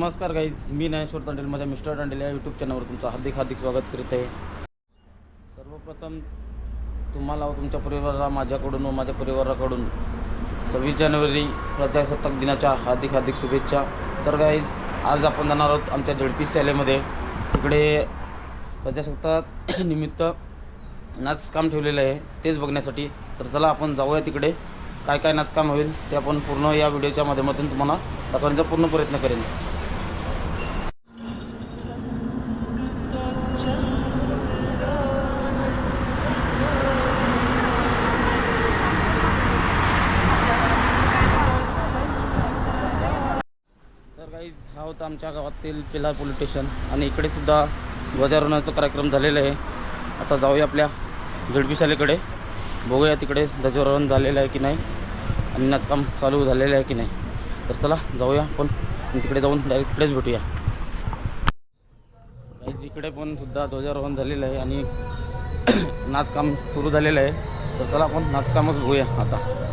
नमस्कार गाईज मी ज्ञानेश्वर तांडेल माझ्या मिस्टर तांडेल या यूट्यूब चॅनलवर तुमचं हार्दिक हार्दिक स्वागत करीत आहे. सर्वप्रथम तुम्हाला व तुमच्या परिवाराला माझ्याकडून व माझ्या परिवाराकडून सव्वीस जानेवारी प्रजासत्ताक दिनाच्या हार्दिक हार्दिक शुभेच्छा. तर गाईज आज आपण जाणार आहोत आमच्या झडपी शाळेमध्ये. तिकडे प्रजासत्ताक निमित्त नाचकाम ठेवलेलं आहे. तेच बघण्यासाठी तर चला आपण जाऊया तिकडे. काय काय नाचकाम होईल ते आपण पूर्ण या व्हिडिओच्या माध्यमातून तुम्हाला दाखवण्याचा पूर्ण प्रयत्न करेन तर आता आमच्या गावातील पिलार पोलीस स्टेशन आणि इकडे सुद्धा ध्वजारोहणाचा कार्यक्रम झालेला आहे. आता जाऊया आपल्या झडपी शालेकडे बघूया तिकडे ध्वजारोहण झालेलं आहे की नाही आणि नाचकाम चालू झालेलं आहे की नाही. तर चला जाऊया आपण तिकडे जाऊन डायरेक्ट तिकडेच भेटूया. इकडे पण सुद्धा ध्वजारोहण झालेलं आहे आणि नाचकाम सुरू झालेलं आहे. तर चला आपण नाचकामच बघूया आता.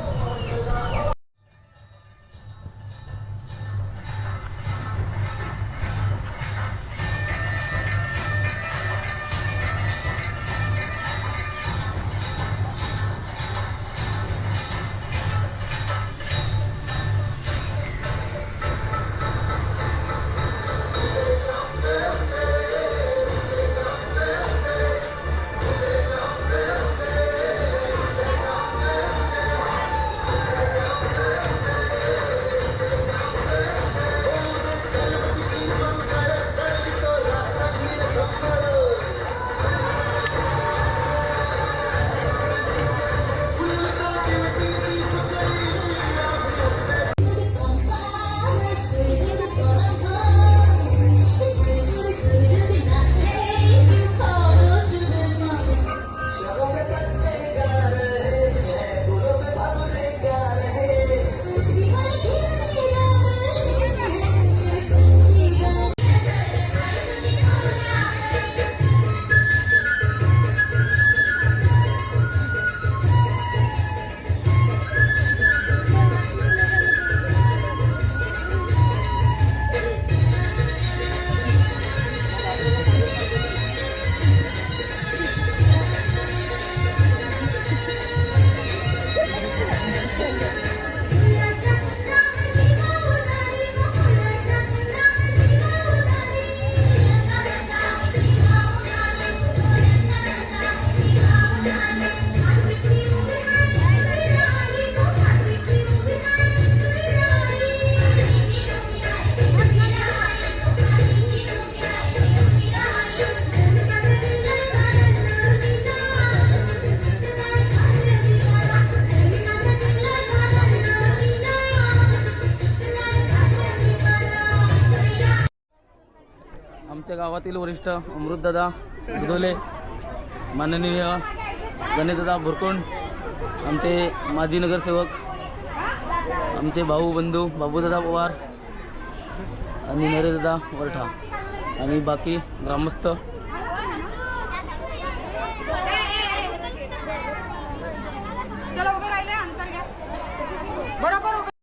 आमच्या वरिष्ठ अमृतदादा दुधोले माननीय गणेशदादा भुरकोंड आमचे माजी नगरसेवक आमचे भाऊ बंधू बाबूदादा पवार आणि नरेशदादा वरठा आणि बाकी ग्रामस्थ. बरोबर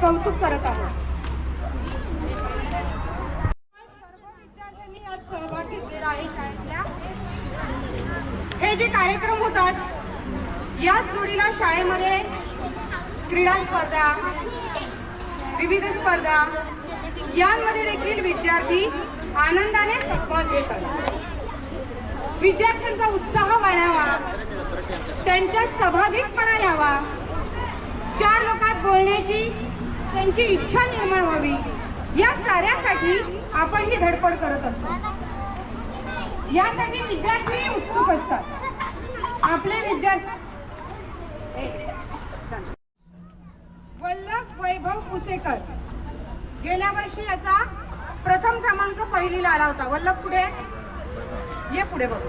कौतुक करत आहोत. विद्यार्थ्यांनी सहभाग घेतलेला आहे शाळेतल्या. हे जे कार्यक्रम होतात याच जोडीला शाळेमध्ये क्रीडा स्पर्धा विविध स्पर्धा यांमध्ये देखील विद्यार्थी आनंदाने सहभाग घेतात. विद्यार्थ्यांचा उत्साह वाढावा त्यांच्यात सहभागीपणा यावा चार लोकात बोलण्याची त्यांची इच्छा निर्माण व्हावी. या साऱ्यासाठी आपण ही धडपड करत असतो. यासाठी विद्यार्थी उत्सुक असतात. आपले विद्यार्थी वल्लभ वैभव पुसेकर. गेल्या वर्षी याचा प्रथम क्रमांक पहिलीला आला होता. वल्लभ पुढे ये पुढे बघू.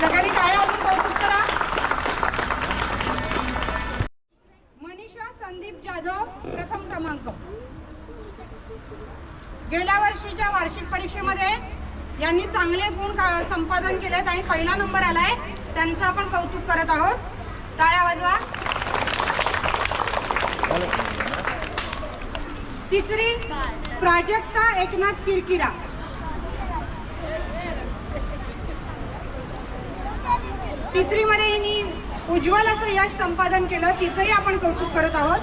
सगळ्यांनी टाळ्या वाजून कौतुक करा. मनीषा संदीप जाधव प्रथम क्रमांक. गेल्या वर्षीच्या वार्षिक परीक्षेमध्ये यांनी चांगले गुण संपादन केलेत आणि पहिला नंबर आलाय. त्यांचं आपण कौतुक करत आहोत. टाळ्या वाजवा. तिसरी प्राजक्ता एकनाथ किरकिरा तिसरी मध्ये हिनी उज्ज्वल असं यश संपादन केलं तिचंही आपण कौतुक करत आहोत.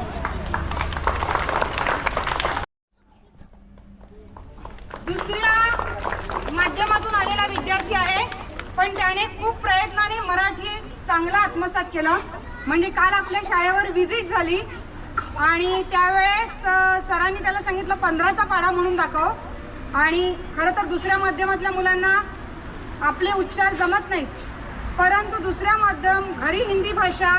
दुसऱ्या माध्यमातून आलेला विद्यार्थी आहे पण त्याने खूप प्रयत्नाने मराठी चांगला आत्मसात केलं. म्हणजे काल आपल्या शाळेवर व्हिजिट झाली आणि त्यावेळेस सरांनी त्याला सांगितलं पंधराचा पाढा म्हणून दाखव. आणि खरं तर दुसऱ्या माध्यमातल्या मुलांना आपले उच्चार जमत नाहीत. परंतु दुसऱ्या माध्यम घरी हिंदी भाषा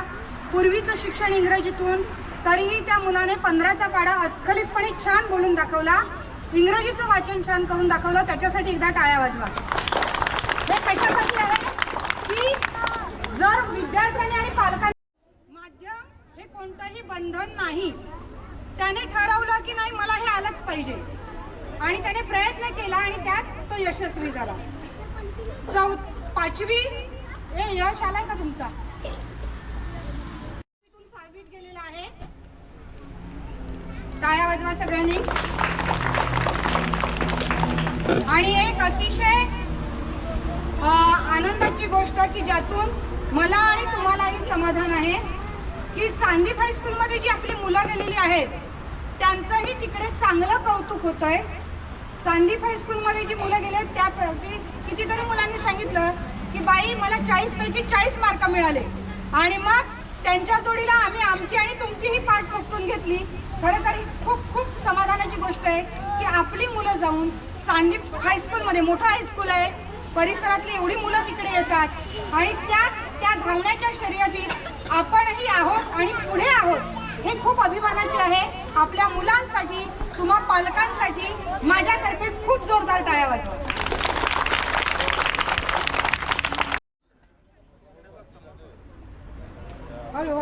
पूर्वीचं शिक्षण इंग्रजीतून तरीही त्या मुलाने पंधराचा पाढा अस्खलितपणे छान बोलून दाखवला. इंग्रजीचं वाचन छान करून दाखवलं. त्याच्यासाठी एकदा टाळ्या वाजवा. हे कशासाठी आहे? की जर विद्यार्थ्यांनी आणि पालकांनी कोणतंही नाही. त्याने ठरवलं की नाही मला हे आलंच पाहिजे. आणि त्याने प्रयत्न केला आणि त्यात तो यशस्वी झाला. चौ पाचवी? हे यश आलाय का तुमचा? सहावीत गेलेला आहे. टाळ्या वाजवा सगळ्यांनी. आणि एक अतिशय आनंदाची गोष्ट की ज्यातून मला आणि तुम्हालाही समाधान आहे. की चांदीप हायस्कूलमध्ये जी आपली मुलं गेलेली आहेत त्यांचंही तिकडे चांगलं कौतुक होत आहे चांदीप हायस्कूलमध्ये जी मुलं गेले त्यापैकी कितीतरी मुलांनी सांगितलं की बाई मला चाळीसपैकी चाळीस मार्क मिळाले. आणि मग त्यांच्या जोडीला आम्ही आमची आणि तुमचीही पाठ पकडून घेतली. खरं तर खूप खूप समाधानाची गोष्ट आहे की आपली मुलं जाऊन चांदीप हायस्कूलमध्ये मोठं हायस्कूल आहे. परिसरातली एवढी मुलं तिकडे येतात. आणि त्याच त्या धावण्याच्या शर्यतीत आपणही आहोत आणि पुढे आहोत हे खूप अभिमानाचे आहे. आपल्या मुलांसाठी तुम्हा पालकांसाठी माझ्यातर्फे खूप जोरदार टाळ्या हळू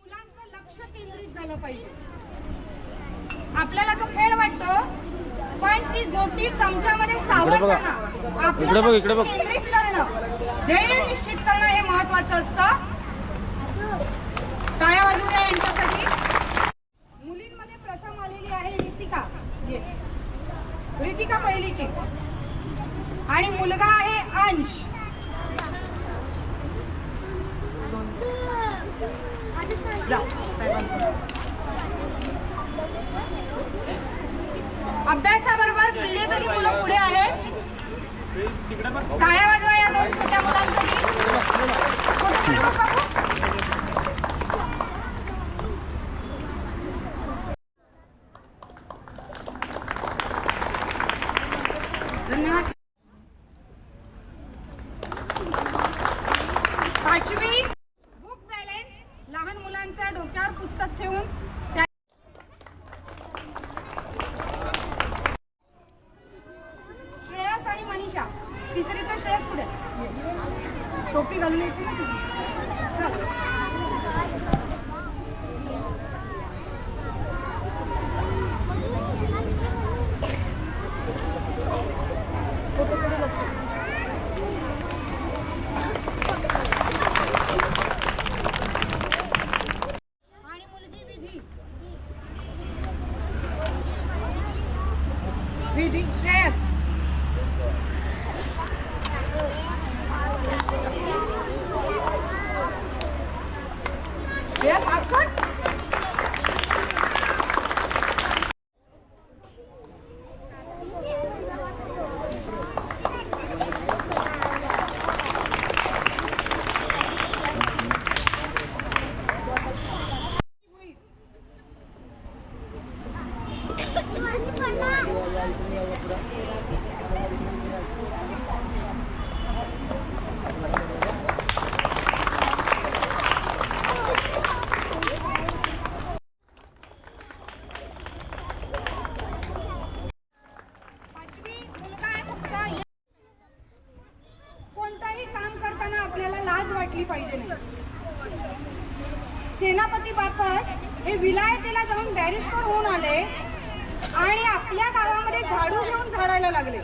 मुलांचं लक्ष केंद्रित झालं पाहिजे. आपल्याला तो खेळ वाटतो पण ती गोटी चमच्यामध्ये सावरताना इकडे बघ, इकडे बघ. ध्येय निश्चित करणं हे महत्वाचं असतं. टाळ्या वाजवूया यांच्यासाठी. मुलींमध्ये प्रथम आलेली आहे रितिका. रितिका पहिलीची. आणि मुलगा आहे अंश. जा, साहेबांकडे. अभ्यासाबरोबर किल्ले तरी मुलं पुढे आहेत टाळ्या वाजवा या दोन छोट्या मुलांसाठी. Action! सेनापती बापट हे विलायतेला जाऊन बॅरिस्टर होऊन आले आणि आपल्या गावामध्ये झाडू घेऊन झाडायला लागले.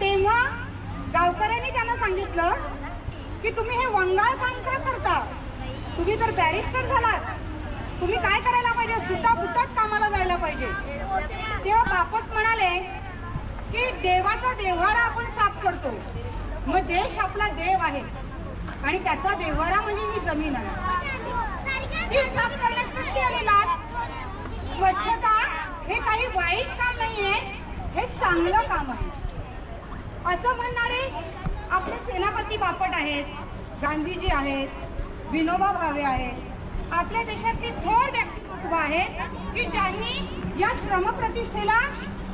तेव्हा गावकऱ्यांनी त्यांना सांगितलं की तुम्ही हे वंगाळ काम का करता? तुम्ही तर बॅरिस्टर झालात. तुम्ही काय करायला पाहिजे? सुटाबुटात कामाला जायला पाहिजे. तेव्हा बापट म्हणाले की देवाचा देव्हारा आपण साफ करतो. मग देश आपला देव आहे. आणि त्याचा देवारा म्हणजे ही जमीन आहे. ती साफ करण्यात आलेला स्वच्छता हे काही वाईट काम नाहीये हे चांगलं काम आहे. असं म्हणणारे आपले सेनापती बापट आहेत गांधीजी आहेत विनोबा भावे आहेत. आपल्या देशातली थोर व्यक्तित्व आहेत की ज्यांनी या श्रमप्रतिष्ठेला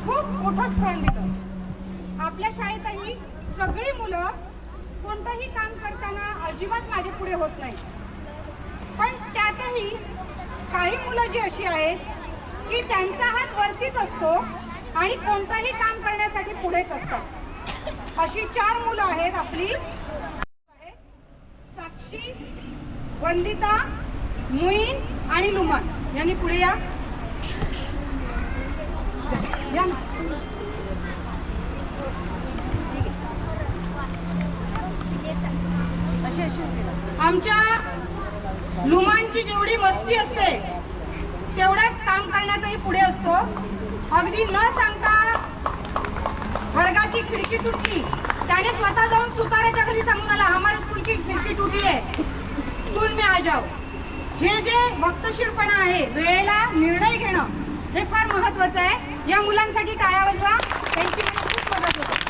खूप मोठं स्थान दिलं. आपल्या शाळेतही सगळी मुलं कोणतंही काम करताना अजिबात माझे पुढे होत नाही. पण त्यातही काही मुलं जी अशी आहेत की त्यांचा हात वरतीच असतो आणि कोणतंही काम करण्यासाठी पुढेच असतात. अशी चार मुलं आहेत आपली. साक्षी वंदिता मुईन आणि लुमान. यांनी पुढे या. या ना. आमच्या लुमांची जेवढी मस्ती असते तेवढाच काम करण्यातही पुढे असतो. अगदी न सांगता वर्गाची खिडकी तुटली. त्याने स्वतः जाऊन सुताराच्या घरी सांगून आला हमारे स्कूल की खिडकी तुटली आहे स्कूल मी आ जाओ. हे जे भक्तशीरपणा आहे वेळेला निर्णय घेणं हे फार महत्वाचं आहे. या मुलांसाठी टाळ्या वाजवा. त्यांची खूप मदत होते.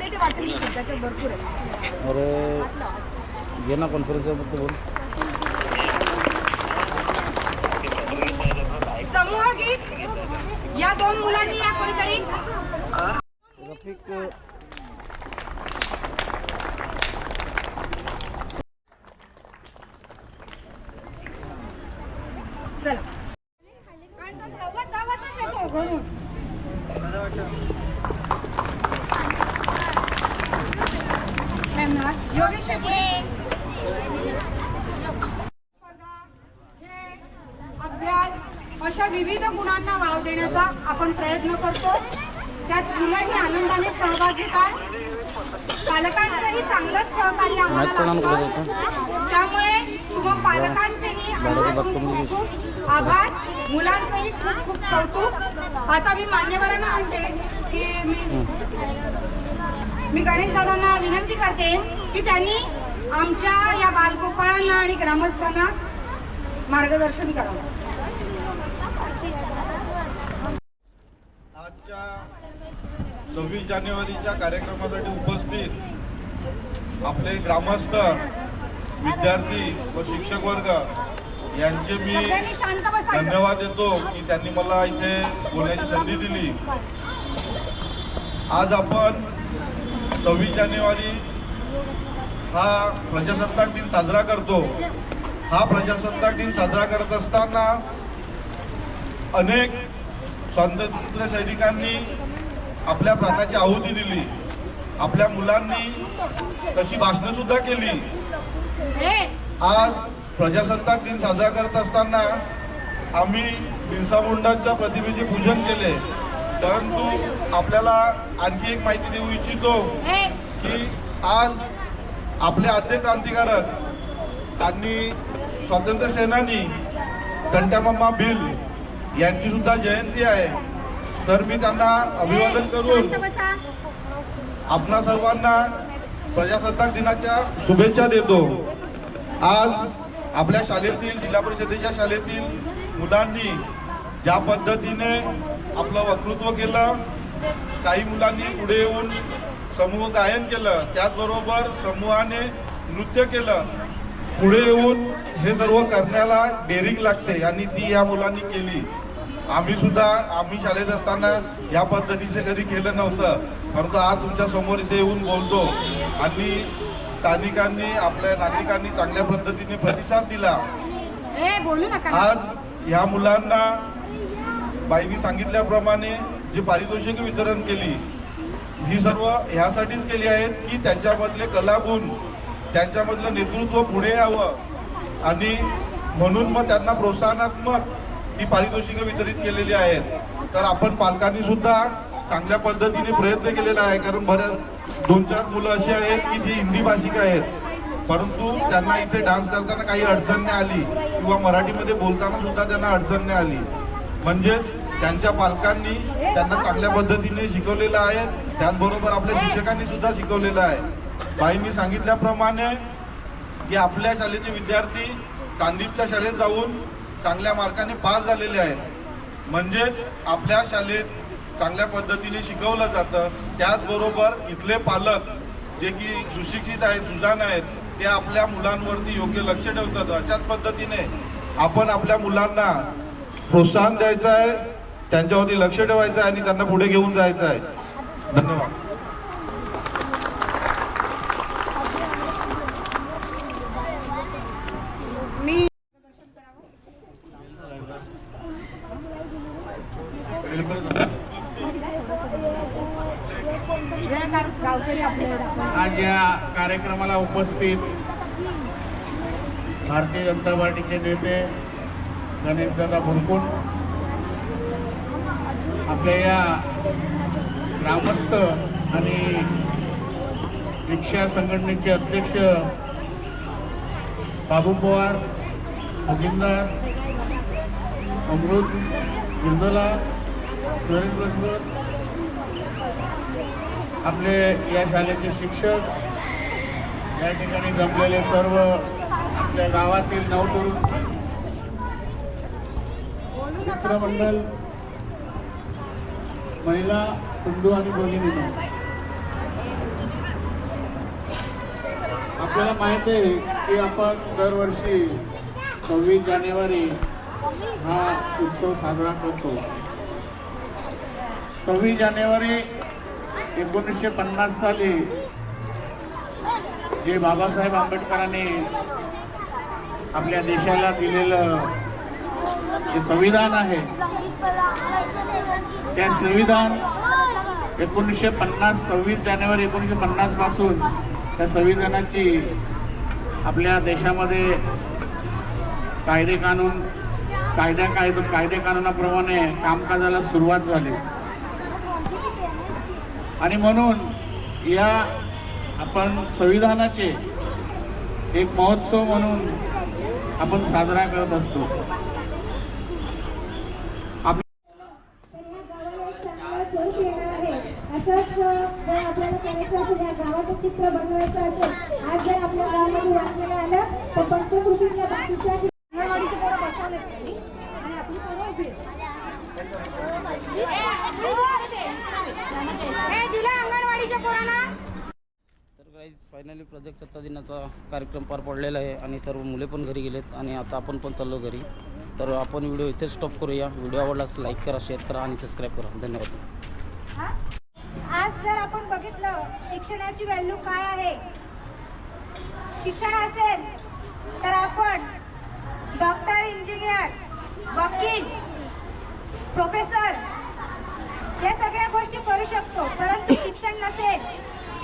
दे ते वाटून घेते त्याच्यात भरपूर आहे. अरे ना बोल. समूह गीत या दोन मुलांनी या कोणीतरी रफिक चला कारण तो धावत धावतच येतो घरून धन्यवाद. योगेश शेट्टी. स्पर्धा, खेळ, अभ्यास अशा विविध गुणांना वाव देण्याचा आपण प्रयत्न करतो त्यात मुलंही आनंदाने सहभाग घेतात पालकांचंही चांगलंच सहकार्य आम्हाला मॅच प्रणाम करत लाभतं. होता त्यामुळे तुम्हा पालकांचेही गाड्याची खूप आभार. मुलांचंही खूप खूप कौतुक. आता मी मान्यवरांना म्हणते की मी मी गणेश दादांना विनंती करते की त्यांनी आमच्या या बालगोपाळांना आणि ग्रामस्थांना मार्गदर्शन करावं. आजच्या सव्वीस जानेवारीच्या कार्यक्रमासाठी उपस्थित आपले ग्रामस्थ विद्यार्थी व शिक्षक वर्ग यांचे मी धन्यवाद देतो की त्यांनी मला इथे बोलण्याची संधी दिली. आज आपण सव्वीस जानेवारी हा प्रजासत्ताक दिन साजरा करतो. हा प्रजासत्ताक दिन साजरा करत असताना अनेक स्वातंत्र्य सैनिकांनी आपल्या प्राणाची आहुती दिली. आपल्या मुलांनी तशी भाषणं सुद्धा केली. आज प्रजासत्ताक दिन साजरा करत असताना आम्ही बिरसा मुंडांच्या प्रतिमेचे पूजन केले. परंतु आपल्याला आणखी एक माहिती देऊ इच्छितो की आज आपले आद्य क्रांतिकारक त्यांनी स्वातंत्र्य सेनानी तंटामामा बिल यांची सुद्धा जयंती आहे. तर मी त्यांना अभिवादन करून आपणा सर्वांना प्रजासत्ताक दिनाच्या शुभेच्छा देतो. आज आपल्या शाळेतील जिल्हा परिषदेच्या शाळेतील मुलांनी ज्या पद्धतीने आपलं वक्तृत्व केलं काही मुलांनी पुढे येऊन समूह गायन केलं त्याचबरोबर समूहाने नृत्य केलं पुढे येऊन हे सर्व करण्याला डेअरिंग लागते आणि ती या मुलांनी केली. आम्ही सुद्धा आम्ही शाळेत असताना या पद्धतीचे कधी केलं नव्हतं परंतु आज तुमच्यासमोर इथे येऊन बोलतो आणि स्थानिकांनी आपल्या नागरिकांनी चांगल्या पद्धतीने प्रतिसाद दिला. आज या मुलांना बाईंनी सांगितल्याप्रमाणे जे पारितोषिक वितरण केली ही सर्व ह्यासाठीच केली आहेत की त्यांच्यामधले कलागुण त्यांच्यामधलं नेतृत्व पुढे यावं. आणि म्हणून मग त्यांना प्रोत्साहनात्मक ही पारितोषिकं वितरित केलेली आहेत. तर आपण पालकांनी सुद्धा चांगल्या पद्धतीने प्रयत्न केलेला आहे कारण बऱ्याच दोन चार मुलं अशी आहेत की जी हिंदी भाषिक आहेत. परंतु त्यांना इथे डान्स करताना काही अडचण नाही आली किंवा मराठीमध्ये बोलताना सुद्धा त्यांना अडचण नाही आली. म्हणजेच त्यांच्या पालकांनी त्यांना चांगल्या पद्धतीने शिकवलेलं आहे त्याचबरोबर आपल्या शिक्षकांनी सुद्धा शिकवलेलं आहे. बाईंनी सांगितल्याप्रमाणे की आपल्या शाळेचे विद्यार्थी कांदीपच्या शाळेत जाऊन चांगल्या मार्काने पास झालेले आहेत. म्हणजेच आपल्या शाळेत चांगल्या पद्धतीने शिकवलं जातं. त्याचबरोबर इथले पालक जे की सुशिक्षित आहेत सुजाण आहेत ते आपल्या मुलांवरती योग्य लक्ष ठेवतात. अशाच पद्धतीने आपण आपल्या मुलांना प्रोत्साहन द्यायचं आहे त्यांच्यावरती लक्ष ठेवायचं आहे आणि त्यांना पुढे घेऊन जायचं आहे. धन्यवाद मी आज या कार्यक्रमाला उपस्थित भारतीय जनता नेते गणेशदादा भुरकुट आपल्या या ग्रामस्थ आणि रिक्षा संघटनेचे अध्यक्ष बाबू पवार खजिनदार अमृत निर्मला नरेश बसकर आपले या शाळेचे शिक्षक या ठिकाणी जमलेले सर्व आपल्या गावातील नवतरुण मित्रमंडळ महिला कुंडू आणि भगिनींनो आपल्याला माहिती आहे की आपण दरवर्षी सव्वीस जानेवारी हा उत्सव साजरा करतो. सव्वीस जानेवारी एकोणीसशे पन्नास साली जे बाबासाहेब आंबेडकरांनी आपल्या देशाला दिलेलं जे संविधान आहे त्या संविधान एकोणीसशे पन्नास सव्वीस जानेवारी एकोणीसशे पन्नासपासून त्या संविधानाची आपल्या देशामध्ये कायदे कानून कायद्या कायद कायदे कानूनाप्रमाणे कामकाजाला सुरुवात झाली. आणि म्हणून या आपण संविधानाचे एक महोत्सव म्हणून आपण साजरा करत असतो. गावाला चांगलं आहे. असंच जर आपल्याला करायचं असेल या गावाचं चित्र बनवायचं असेल आज जर आपल्या गावामध्ये वाचलेलं आलं तर पंचकृषीतल्या बाकीच्या अंगणवाडीची पोरं बसवलेत त्यांनी. आणि आपली पोरं उभी आहेत. ए दिला अंगणवाडीच्या पोरांना तर काही आपली प्रजासत्ता दिनाचा कार्यक्रम पार पडलेला आहे आणि सर्व मुले पण घरी गेलेत आणि आता आपण पण चाललो घरी. तर आपण व्हिडिओ इथेच स्टॉप करूया. व्हिडिओ आवडल्यास लाईक करा शेअर करा आणि सबस्क्राईब करा. धन्यवाद. आज जर आपण बघितलं शिक्षणाची व्हॅल्यू काय आहे? शिक्षण असेल तर आपण डॉक्टर इंजिनियर वकील प्रोफेसर या सगळ्या गोष्टी करू शकतो. परंतु शिक्षण नसेल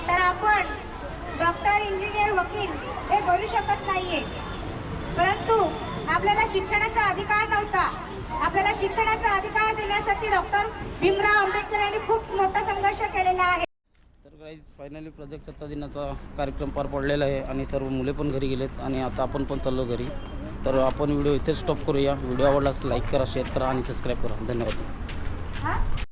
तर आपण डॉक्टर इंजिनियर वकील हे बनू शकत नाहीये. परंतु आपल्याला शिक्षणाचा अधिकार नव्हता. आपल्याला शिक्षणाचा अधिकार देण्यासाठी डॉक्टर भीमराव आंबेडकर यांनी खूप मोठा संघर्ष केलेला आहे. तर काही गाईज फायनली प्रजासत्ताक दिनाचा कार्यक्रम पार पडलेला आहे आणि सर्व मुले पण घरी गेलेत आणि आता आपण पण चाललो घरी. तर आपण व्हिडिओ इथेच स्टॉप करूया. व्हिडिओ आवडल्यास लाईक करा शेअर करा आणि सबस्क्राईब करा. धन्यवाद.